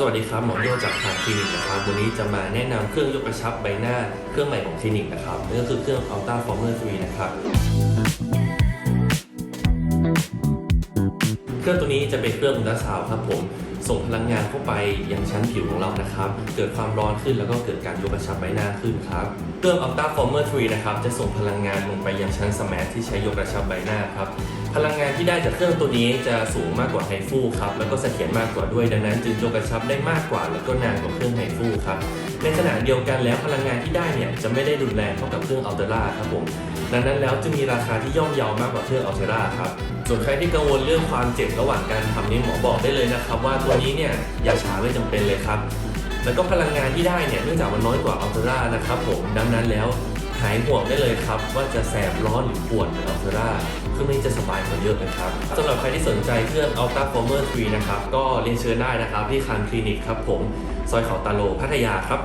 สวัสดีครับหมอโยจากทางคลินิกนะครับวันนี้จะมาแนะนำเครื่องยกกระชับใบหน้าเครื่องใหม่ของคลินิกนะครับนั่นก็คือเครื่อง Ultra Former 3นะครับ เครื่องตัวนี้จะเป็นเครื่องอุลตราซาวด์ครับผมส่งพลังงานเข้าไปยังชั้นผิวของเรานะครับ เกิดความร้อนขึ้นแล้วก็เกิดการยกกระชับใบหน้าขึ้นครับเครื่อง Ultra Former 3นะครับ จะส่งพลังงานลงไปยังชั้นสแมทที่ใช้ยกกระชับใบหน้าครับ พลังงานที่ได้จากเครื่องตัวนี้จะสูงมากกว่าไฮฟูครับ แล้วก็เสถียรมากกว่าด้วย ดังนั้นจึงยกกระชับได้มากกว่า แล้วก็นานกว่าเครื่องไฮฟูครับ ในขณะเดียวกันแล้วพลังงานที่ได้เนี่ยจะไม่ได้รุนแรงเท่ากับเครื่องอัลเทราครับผมดังนั้นแล้วจะมีราคาที่ย่อมเยาวมากกว่าเครื่องอัลเทราครับส่วนใครที่กังวลเรื่องความเจ็บระหว่างการทำนี่หมอบอกได้เลยนะครับ ว่าตัวนี้เนี่ยอย่าช้าไม่จำเป็นเลยครับ แล้วก็พลังงานที่ได้เนี่ยเนื่องจากมันน้อยกว่าอัลเทรานะครับผมดังนั้นแล้วหายห่วงได้เลยครับ ว่าจะแสบร้อนหรือปวดเหมือนอัลเทราเครื่องนี้จะสบายกว่าเยอะนะครับสำหรับใครที่สนใจเครื่อง Ultra Former 3 นะครับ ก็เรียนเชิญได้นะครับที่คางคลินิกครับผม ซอยเขาตาโลพัทยาครับ